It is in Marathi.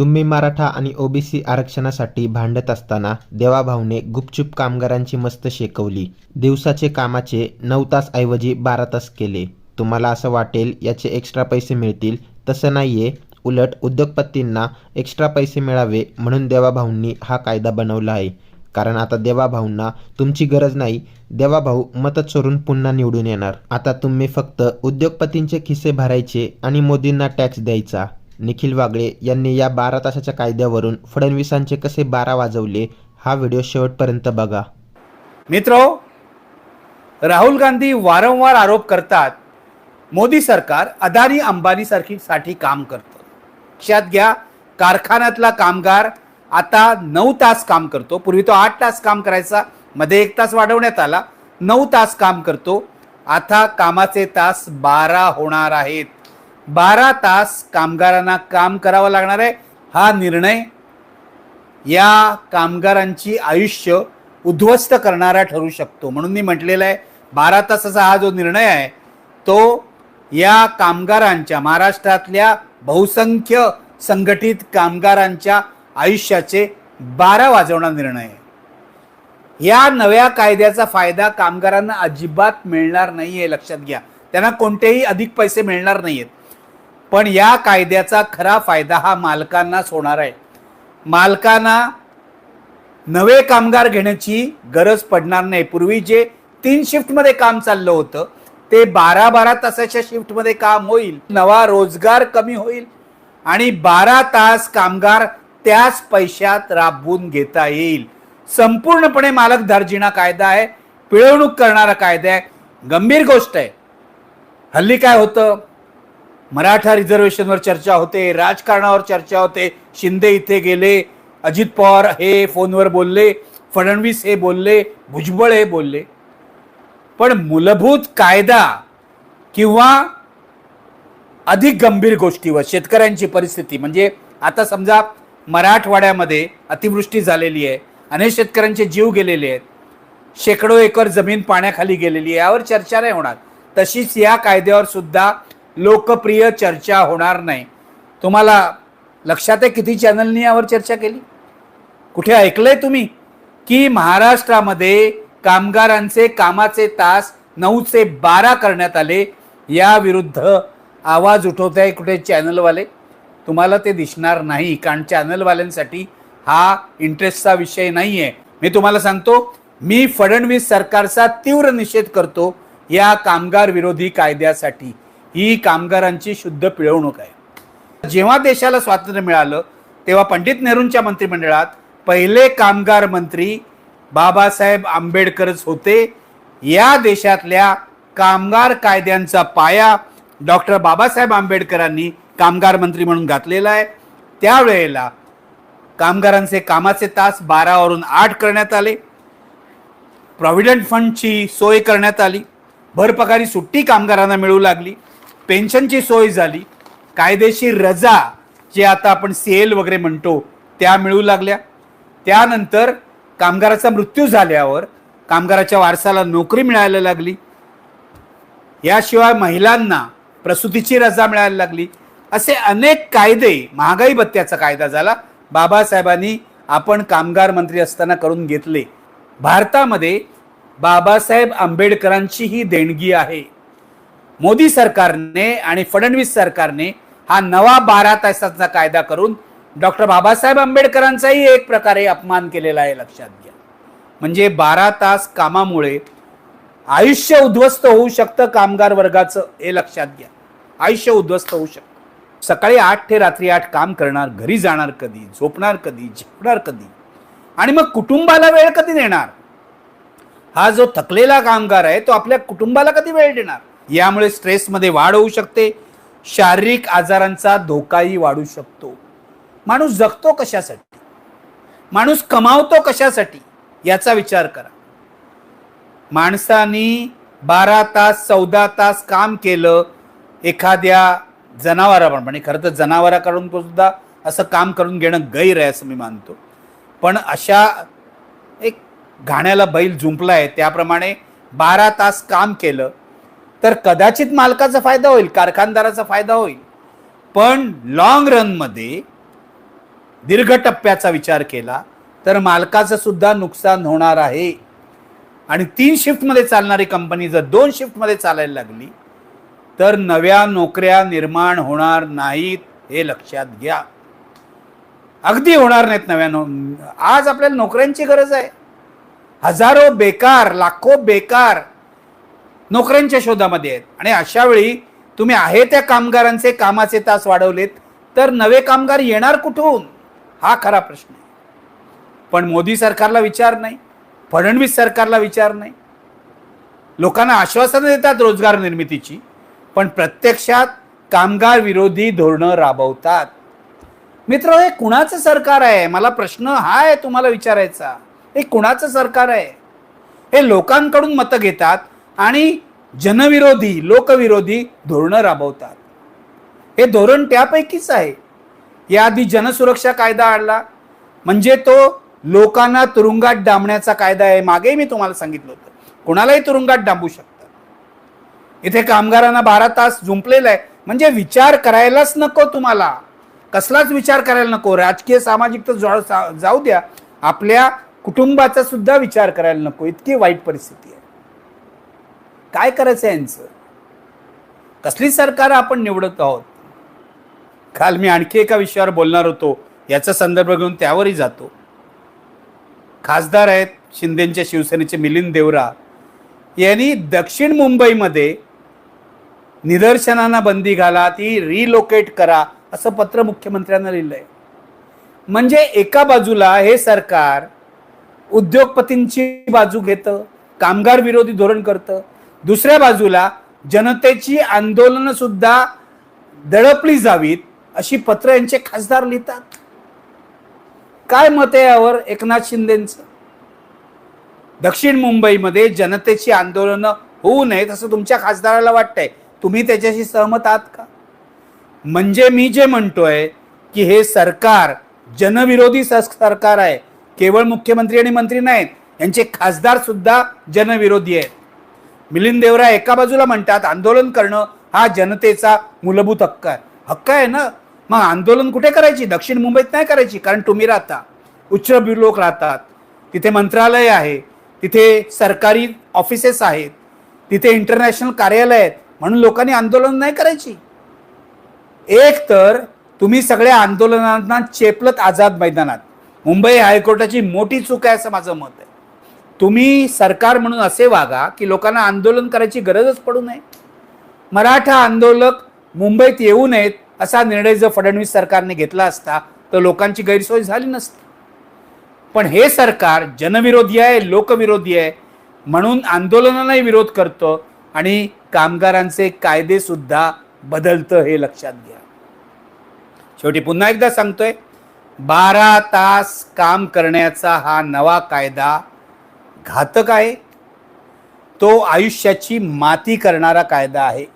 तुम्ही मराठा आणि ओबीसी आरक्षणासाठी भांडत असताना देवाभाऊने गुपचूप कामगारांची मस्त शेकवली. दिवसाचे कामाचे नऊ तास ऐवजी बारा तास केले. तुम्हाला असं वाटेल याचे एक्स्ट्रा पैसे मिळतील. तसं नाहीये. उलट उद्योगपतींना एक्स्ट्रा पैसे मिळावे म्हणून देवाभाऊंनी हा कायदा बनवला आहे. कारण आता देवाभाऊंना तुमची गरज नाही. देवाभाऊ मत चोरून पुन्हा निवडून येणार. आता तुम्ही फक्त उद्योगपतींचे खिसे भरायचे आणि मोदींना टॅक्स द्यायचा. निखिल वागळे यांनी या बारा तासाच्या कायद्यावरून फडणवीसांचे कसे बारा वाजवले हा व्हिडिओ शेवटपर्यंत बघा. मित्रो राहुल गांधी वारंवार आरोप करतात मोदी सरकार अदानी अंबानी सारखी साठी काम करतं. लक्षात घ्या कारखान्यातला कामगार आता नऊ तास काम करतो. पूर्वी तो आठ तास काम करायचा मध्ये एक तास वाढवण्यात आला नऊ तास काम करतो. आता कामाचे तास बारा होणार आहेत. बारा तास कामगारांना काम करावं लागणार आहे. हा निर्णय या कामगारांची आयुष्य उद्ध्वस्त करणारा ठरू शकतो. म्हणून मी म्हटलेलं आहे बारा तासाचा हा जो निर्णय आहे तो या कामगारांच्या महाराष्ट्रातल्या बहुसंख्य संघटित कामगारांच्या आयुष्याचे बारा वाजवणारा निर्णय आहे. या नव्या कायद्याचा फायदा कामगारांना अजिबात मिळणार नाही आहे लक्षात घ्या. त्यांना कोणतेही अधिक पैसे मिळणार नाही आहेत पण या कायद्याचा खरा फायदा हा मालकांनाच होणार आहे. मालकांना नवे कामगार घेण्याची गरज पडणार नाही. पूर्वी जे तीन शिफ्टमध्ये काम चाललं होतं ते बारा बारा तासाच्या शिफ्टमध्ये काम होईल नवा रोजगार कमी होईल आणि बारा तास कामगार त्याच पैशात राबवून घेता येईल. संपूर्णपणे मालक दार्जिना कायदा आहे पिळवणूक करणारा कायदा आहे. गंभीर गोष्ट आहे. हल्ली काय होतं? मराठा रिझर्वेशनवर चर्चा होते राजकारणावर चर्चा होते. शिंदे इथे गेले अजित पवार हे फोनवर बोलले फडणवीस हे बोलले भुजबळ हे बोलले. पण मूलभूत कायदा किंवा अधिक गंभीर गोष्टीवर शेतकऱ्यांची परिस्थिती म्हणजे आता समजा मराठवाड्यामध्ये अतिवृष्टी झालेली आहे अनेक शेतकऱ्यांचे जीव गेलेले आहेत शेकडो एकर जमीन पाण्याखाली गेलेली आहे यावर चर्चा नाही होणार. तशीच या कायद्यावर सुद्धा लोकप्रिय चर्चा होणार नाही. तुम्हाला लक्षात आहे किती चॅनलनी यावर चर्चा केली? कुठे ऐकलंय तुम्ही की महाराष्ट्रामध्ये कामगारांचे कामाचे तास नऊचे बारा करण्यात आले? या विरुद्ध आवाज उठवत आहे कुठे चॅनलवाले? तुम्हाला ते दिसणार नाही कारण चॅनलवाल्यांसाठी हा इंटरेस्टचा विषय नाही आहे मी तुम्हाला सांगतो मी फडणवीस सरकारचा तीव्र निषेध करतो या कामगार विरोधी कायद्यासाठी. ही कामगारांची शुद्ध पिळवणूक आहे. जेव्हा देशाला स्वातंत्र्य मिळालं तेव्हा पंडित नेहरूंच्या मंत्रिमंडळात पहिले कामगार मंत्री बाबासाहेब आंबेडकरच होते. या देशातल्या कामगार कायद्यांचा पाया डॉक्टर बाबासाहेब आंबेडकरांनी कामगार मंत्री म्हणून घातलेला आहे. त्यावेळेला कामगारांचे कामाचे तास बारावरून आठ करण्यात आले. प्रॉव्हिडंट फंडची सोय करण्यात आली. भरपगारी सुट्टी कामगारांना मिळू लागली. पेन्शनची सोय झाली कायदेशीर रजा जे आता आपण सीएल वगैरे म्हणतो त्या मिळू लागल्या. त्यानंतर कामगाराचा मृत्यू झाल्यावर कामगाराच्या वारसाला नोकरी मिळायला लागली. याशिवाय महिलांना प्रसूतीची रजा मिळायला लागली. असे अनेक कायदे महागाई भत्त्याचा कायदा झाला. बाबासाहेबांनी आपण कामगार मंत्री असताना करून घेतले. भारतामध्ये बाबासाहेब आंबेडकरांची ही देणगी आहे. मोदी सरकारने आणि फडणवीस सरकारने हा नवा बारा तासाचा कायदा करून डॉक्टर बाबासाहेब आंबेडकरांचाही एक प्रकारे अपमान केलेला आहे लक्षात घ्या. म्हणजे बारा तास कामामुळे आयुष्य उद्ध्वस्त होऊ शकतं कामगार वर्गाचं हे लक्षात घ्या. आयुष्य उद्ध्वस्त होऊ शकतं. सकाळी आठ ते रात्री आठ काम करणार घरी जाणार कधी झोपणार कधी झेपणार कधी? आणि मग कुटुंबाला वेळ कधी देणार? हा जो थकलेला कामगार आहे तो आपल्या कुटुंबाला कधी वेळ देणार? यामुळे स्ट्रेसमध्ये वाढ होऊ शकते. शारीरिक आजारांचा धोकाही वाढू शकतो. माणूस जगतो कशासाठी? माणूस कमावतो कशासाठी? याचा विचार करा. माणसानी बारा तास चौदा तास काम केलं एखाद्या जनावराप्रमाणे खरं तर जनावराकडून सुद्धा असं काम करून घेणं गैर आहे असं मी मानतो. पण अशा एक घाण्याला बैल जुंपलाय त्याप्रमाणे बारा तास काम केलं तर कदाचित मालकाचा फायदा होईल कारखानदाराचा फायदा होईल. पण लॉंग रनमध्ये दीर्घ टप्प्याचा विचार केला तर मालकाचं सुद्धा नुकसान होणार आहे. आणि तीन शिफ्टमध्ये चालणारी कंपनी जर दोन शिफ्टमध्ये चालायला लागली तर नव्या नोकऱ्या निर्माण होणार नाहीत हे लक्षात घ्या. अगदी होणार नाहीत नव्या नो आज आपल्याला नोकऱ्यांची गरज आहे. हजारो बेकार लाखो बेकार नोकऱ्यांच्या शोधामध्ये आहेत. आणि अशा वेळी तुम्ही आहे त्या कामगारांचे कामाचे तास वाढवलेत तर नवे कामगार येणार कुठून? हा खरा प्रश्न आहे. पण मोदी सरकारला विचार नाही फडणवीस सरकारला विचार नाही. लोकांना आश्वासनं देतात रोजगार निर्मितीची पण प्रत्यक्षात कामगार विरोधी धोरणं राबवतात. मित्र हे कुणाचं सरकार आहे? मला प्रश्न हा आहे तुम्हाला विचारायचा. हे कुणाचं सरकार आहे? हे लोकांकडून मतं घेतात आणि जनविरोधी लोकविरोधी धोरणं राबवतात. हे धोरण त्यापैकीच आहे. याआधी जनसुरक्षा कायदा आणला. म्हणजे तो लोकांना तुरुंगात डांबण्याचा कायदा आहे मागे मी तुम्हाला सांगितलं होतं. कोणालाही तुरुंगात डांबू शकतं. इथे कामगारांना बारा तास जुंपलेला आहे. म्हणजे विचार करायलाच नको तुम्हाला. कसलाच विचार करायला नको. राजकीय सामाजिक तर जाऊ द्या. आपल्या कुटुंबाचा सुद्धा विचार करायला नको. इतकी वाईट परिस्थिती आहे. काय करायचं यांचं? कसली सरकार आपण निवडत आहोत? काल मी आणखी एका विषयावर बोलणार होतो. याचा संदर्भ घेऊन त्यावरही जातो. खासदार आहेत शिंदेच्या शिवसेनेचे मिलिंद देवरा. यांनी दक्षिण मुंबईमध्ये निदर्शनांना बंदी घाला ती रिलोकेट करा असं पत्र मुख्यमंत्र्यांना लिहिलंय. म्हणजे एका बाजूला हे सरकार उद्योगपतींची बाजू घेतं कामगार विरोधी धोरण करतं दुसऱ्या बाजूला जनतेची आंदोलनं सुद्धा दडपली जावीत अशी पत्र यांचे खासदार लिहितात. काय मत आहे यावर एकनाथ शिंदेचं? दक्षिण मुंबईमध्ये जनतेची आंदोलनं होऊ नयेत असं तुमच्या खासदाराला वाटतंय. तुम्ही त्याच्याशी सहमत आहात का? म्हणजे मी जे म्हणतोय की हे सरकार जनविरोधी सरकार आहे. केवळ मुख्यमंत्री आणि मंत्री नाहीत. यांचे खासदार सुद्धा जनविरोधी आहेत. मिलिंद देवरा एका बाजूला म्हणतात आंदोलन करणं हा जनतेचा मूलभूत हक्क आहे. हक्क आहे ना? मग आंदोलन कुठे करायची? दक्षिण मुंबईत नाही करायची कारण तुम्ही राहता. उच्च लोक राहतात. तिथे मंत्रालय आहे. तिथे सरकारी ऑफिसेस आहेत. तिथे इंटरनॅशनल कार्यालय आहेत. म्हणून लोकांनी आंदोलन नाही करायची. एक तर तुम्ही सगळ्या आंदोलनांना चेपलत आझाद मैदानात. मुंबई हायकोर्टाची मोठी चूक आहे असं माझं मत आहे. तुम्ही सरकार म्हणून असे वागा की लोकांना आंदोलन करायची गरजच पडू नये. मराठा आंदोलक मुंबईत येऊ नयेत असा निर्णय जर फडणवीस सरकारने घेतला असता तर लोकांची गैरसोय झाली नसती. पण हे सरकार जनविरोधी आहे लोकविरोधी आहे म्हणून आंदोलनालाही विरोध करतं आणि कामगारांचे कायदेसुद्धा बदलतं हे लक्षात घ्या. शेवटी पुन्हा एकदा सांगतोय बारा तास काम करण्याचा हा नवा कायदा घातक आहे. तो आयुष्याची माती करणारा कायदा आहे.